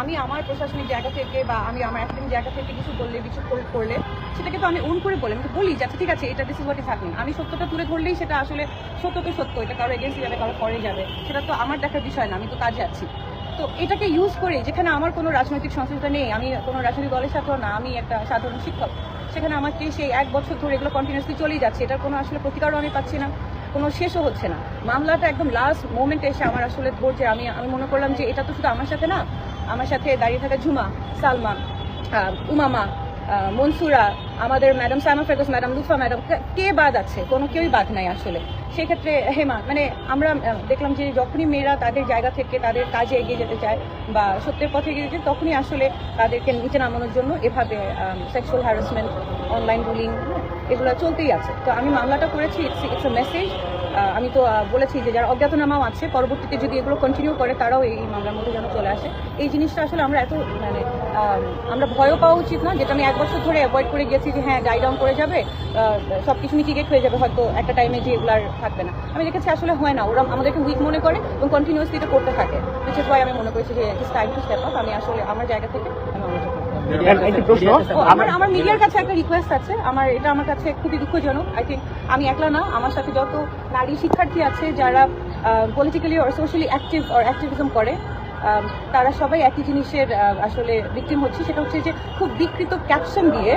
আমি আমার প্রশাসনিক জায়গা থেকে বা আমি আমার একাডেমিক জায়গা থেকে কিছু বললে, কিছু করলে, সেটাকে তো আমি উন করে বলি। আমি বলি যে আচ্ছা ঠিক আছে, এটা দিস ইজ হোয়াট ইজ আমি সত্যটা তুলে ধরলেই সেটা আসলে সত্য তো সত্য, এটা কারও এগেন্সি যাবে, কারও পরে যাবে। সেটা তো আমার দেখার বিষয় না, আমি তো কাজে আছি। তো এটাকে ইউজ করে, যেখানে আমার কোনো রাজনৈতিক সংশ্লিষ্টতা নেই, আমি কোনো রাজনৈতিক দলের সাথেও না, আমি একটা সাধারণ শিক্ষক, সেখানে আমাকে সেই এক বছর ধরে এগুলো কন্টিনিউসলি চলেই যাচ্ছে। এটার কোনো আসলে প্রতিকারও আমি পাচ্ছি না। কোনো শেষও হচ্ছে না। মামলাটা একদম লাস্ট মোমেন্টে এসে আমার আসলে ধরছে। আমি আমি মনে করলাম যে এটা তো শুধু আমার সাথে না, আমার সাথে দাঁড়িয়ে থাকা ঝুমা, সালমা উমামা মনসুরা আমাদের madam Saima Ferdous madam Lufa madam কে বাদ আছে? কোনো কেউই বাদ নাই আসলে। সেক্ষেত্রে, হেমা মানে আমরা দেখলাম যে যখনই মেয়েরা তাদের জায়গা থেকে, তাদের কাজে এগিয়ে যেতে চায় বা সত্যের পথে এগিয়ে যেতে তখনই আসলে তাদেরকে নিচে নামানোর জন্য এভাবে সেক্সুয়াল হ্যারাসমেন্ট অনলাইন বুলিং এগুলো চলতেই আছে। তো আমি মামলাটা করেছি ইটস ইটস এ মেসেজ আমি তো বলেছি যে যারা অজ্ঞাতনামাও আছে, পরবর্তীতে যদি এগুলো কন্টিনিউ করে, তারাও এই মামলার মধ্যে যেন চলে আসে। এই জিনিসটা আসলে আমরা এত মানে আমরা ভয়ও পাওয়া উচিত না, যেটা আমি এক বছর ধরে অ্যাভয়েড করে গেছি যে হ্যাঁ ডাই ডাউন করে যাবে সব কিছু মিটিগেট হয়ে যাবে হয়তো একটা টাইমে যে এগুলো আর থাকবে না। আমি দেখেছি আসলে হয় না ওরা আমাদেরকে উইক মনে করে এবং কন্টিনিউসলি এটা করতে থাকে উইচ ইজ ওয়াই আমি মনে করেছি যে it's time to step up আমি আসলে আমার জায়গা থেকে আমি আমার আমার মিডিয়ার কাছে একটা রিকোয়েস্ট আছে আমার এটা আমার কাছে খুবই দুঃখজনক আই থিঙ্ক আমি একলা না আমার সাথে যত নারী শিক্ষার্থী আছে যারা পলিটিক্যালি আর সোশ্যালি অ্যাক্টিভ আর অ্যাক্টিভিজম করে তারা সবাই একই জিনিসের আসলে ভিকটিম হচ্ছে। সেটা হচ্ছে যে খুব বিকৃত ক্যাপশন দিয়ে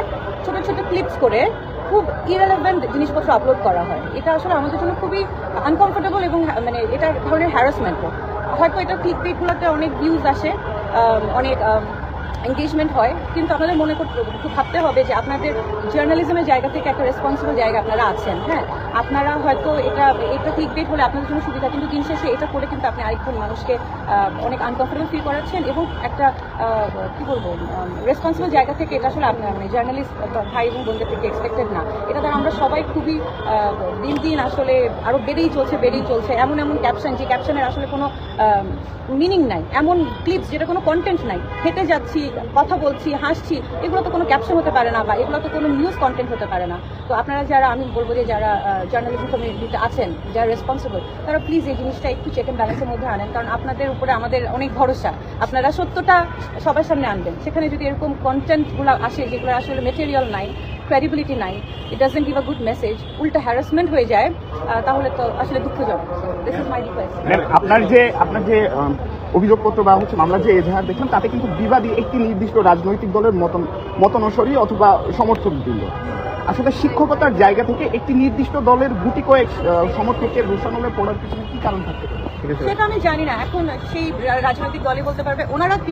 ছোট ছোট ক্লিপস করে খুব ইরেলেভেন্ট জিনিসপত্র আপলোড করা হয়। এটা আসলে আমাদের জন্য খুবই আনকমফোর্টেবল এবং মানে এটা ধরনের হ্যারাসমেন্টও হয়তো এটা ক্লিক পেটগুলোতে অনেক ভিউজ আসে অনেক আহ, এঙ্গেজমেন্ট হয় কিন্তু আপনাদের মনে করতে ভাবতে হবে যে আপনাদের জার্নালিজমের জায়গা থেকে একটা রেসপন্সিবল জায়গা আপনারা আছেন হ্যাঁ? আপনারা হয়তো এটা এটা ক্লিক বেট হলে আপনাদের জন্য সুবিধা, কিন্তু দিন শেষে এটা করে কিন্তু আপনি আরেকজন মানুষকে অনেক আনকমফোর্টেবল ফিল করাচ্ছেন এবং একটা কি বলব রেসপন্সিবল জায়গা থেকে এটা আসলে আপনার মানে জার্নালিস্ট ভাই এবং বোনদের থেকে এক্সপেক্টেড না। এটা দ্বারা আমরা সবাই খুবই দিন দিন আসলে আরও বেড়েই চলছে বেড়েই চলছে। এমন এমন ক্যাপশন যে ক্যাপশনের আসলে কোনো মিনিং নাই। এমন ক্লিপস যেটা কোনো কন্টেন্ট নাই। হেঁটে যাচ্ছি, কথা বলছি, হাসছি, এগুলো তো কোনো ক্যাপশন হতে পারে না বা এগুলো তো কোনো নিউজ কন্টেন্ট হতে পারে না। তো আপনারা যারা, আমি বলব যে যারা জার্নালিজম কমিউনিটিতে আছেন, যারা রেসপন্সিবল তারা প্লিজ এই জিনিসটা একটু চেক অ্যান্ড ব্যালেন্সের মধ্যে আনেন, কারণ আপনাদের উপরে আমাদের অনেক ভরসা। আপনারা সত্যটা সবার সামনে আনবেন। সেখানে যদি এরকম কন্টেন্টগুলো আসে যেগুলো আসলে মেটেরিয়াল নাই ক্রেডিবিলিটি নাই it doesn't give a good message উল্টা হ্যারাসমেন্ট হয়ে যায় তাহলে তো আসলে দুঃখজনক। দিস ইজ মাই রিকোয়েস্ট আপনার যে আপনার যে অভিযোগপত্র বা হচ্ছে মামলার যে এজাহার দেখলাম, তাতে কিন্তু বিবাদী একটি নির্দিষ্ট রাজনৈতিক দলের মতন মতন মতনসরী অথবা সমর্থক দিল আসলে শিক্ষকতার জায়গা থেকে একটি নির্দিষ্ট দলের গুটি কয়েক সমর্থকের রোশানলে পড়ার পিছনে কি কারণ থাকতে পারে? সেটা আমি জানি না। এখন সেই রাজনৈতিক দলই বলতে পারবে। ওনারা